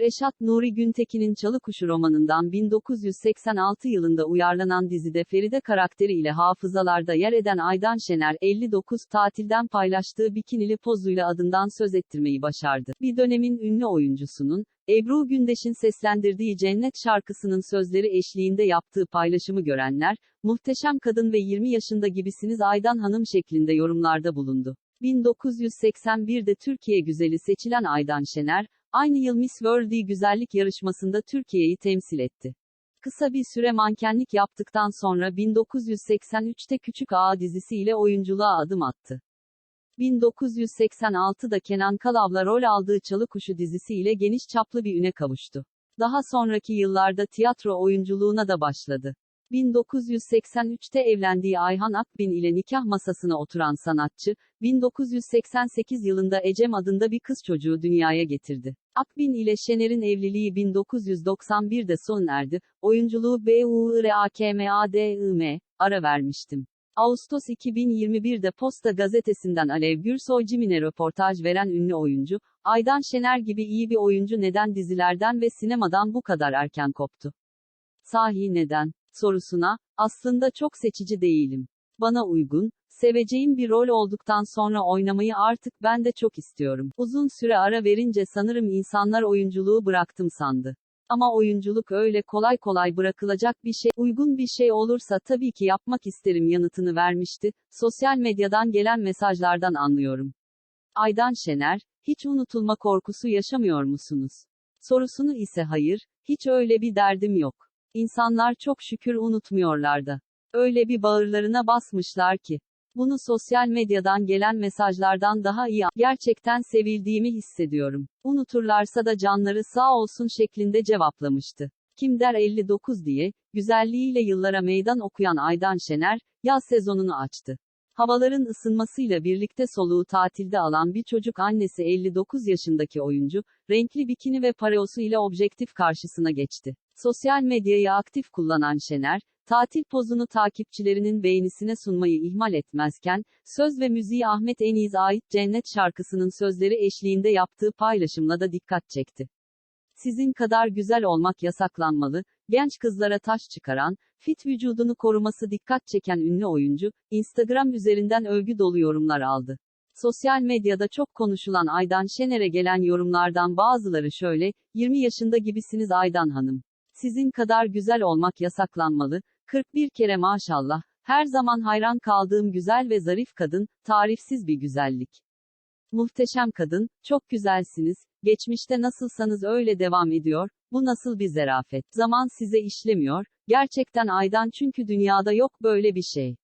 Reşat Nuri Güntekin'in Çalıkuşu romanından 1986 yılında uyarlanan dizide Feride karakteri ile hafızalarda yer eden Aydan Şener, 59 tatilden paylaştığı bikinili pozuyla adından söz ettirmeyi başardı. Bir dönemin ünlü oyuncusunun, Ebru Gündeş'in seslendirdiği Cennet şarkısının sözleri eşliğinde yaptığı paylaşımı görenler, muhteşem kadın ve 20 yaşında gibisiniz Aydan Hanım şeklinde yorumlarda bulundu. 1981'de Türkiye güzeli seçilen Aydan Şener, aynı yıl Miss World güzellik yarışmasında Türkiye'yi temsil etti. Kısa bir süre mankenlik yaptıktan sonra 1983'te Küçük Ağa dizisiyle oyunculuğa adım attı. 1986'da Kenan Kalav'la rol aldığı Çalıkuşu dizisiyle geniş çaplı bir üne kavuştu. Daha sonraki yıllarda tiyatro oyunculuğuna da başladı. 1983'te evlendiği Ayhan Akbin ile nikah masasına oturan sanatçı, 1988 yılında Ecem adında bir kız çocuğu dünyaya getirdi. Akbin ile Şener'in evliliği 1991'de sona erdi, oyunculuğu BURAKMADIM, ara vermiştim. Ağustos 2021'de Posta gazetesinden Alev Gürsoy Cimin'e röportaj veren ünlü oyuncu, Aydan Şener gibi iyi bir oyuncu neden dizilerden ve sinemadan bu kadar erken koptu? Sahi neden? sorusuna, aslında çok seçici değilim. Bana uygun, seveceğim bir rol olduktan sonra oynamayı artık ben de çok istiyorum. Uzun süre ara verince sanırım insanlar oyunculuğu bıraktım sandı. Ama oyunculuk öyle kolay kolay bırakılacak bir şey, uygun bir şey olursa tabii ki yapmak isterim yanıtını vermişti. Sosyal medyadan gelen mesajlardan anlıyorum. Aydan Şener, hiç unutulma korkusu yaşamıyor musunuz? Sorusunu ise hayır, hiç öyle bir derdim yok. İnsanlar çok şükür unutmuyorlar da. Öyle bir bağırlarına basmışlar ki. Bunu sosyal medyadan gelen mesajlardan daha iyi, gerçekten sevildiğimi hissediyorum. Unuturlarsa da canları sağ olsun şeklinde cevaplamıştı. Kim der 59 diye, güzelliğiyle yıllara meydan okuyan Aydan Şener, yaz sezonunu açtı. Havaların ısınmasıyla birlikte soluğu tatilde alan bir çocuk annesi 59 yaşındaki oyuncu, renkli bikini ve pareosu ile objektif karşısına geçti. Sosyal medyayı aktif kullanan Şener, tatil pozunu takipçilerinin beğenisine sunmayı ihmal etmezken, söz ve müziği Ahmet Eniz'e ait Cennet şarkısının sözleri eşliğinde yaptığı paylaşımla da dikkat çekti. Sizin kadar güzel olmak yasaklanmalı, genç kızlara taş çıkaran, fit vücudunu koruması dikkat çeken ünlü oyuncu, Instagram üzerinden övgü dolu yorumlar aldı. Sosyal medyada çok konuşulan Aydan Şener'e gelen yorumlardan bazıları şöyle, 20 yaşında gibisiniz Aydan Hanım. Sizin kadar güzel olmak yasaklanmalı, 41 kere maşallah, her zaman hayran kaldığım güzel ve zarif kadın, tarifsiz bir güzellik. Muhteşem kadın, çok güzelsiniz, geçmişte nasılsanız öyle devam ediyor, bu nasıl bir zerafet. Zaman size işlemiyor, gerçekten aydan çünkü dünyada yok böyle bir şey.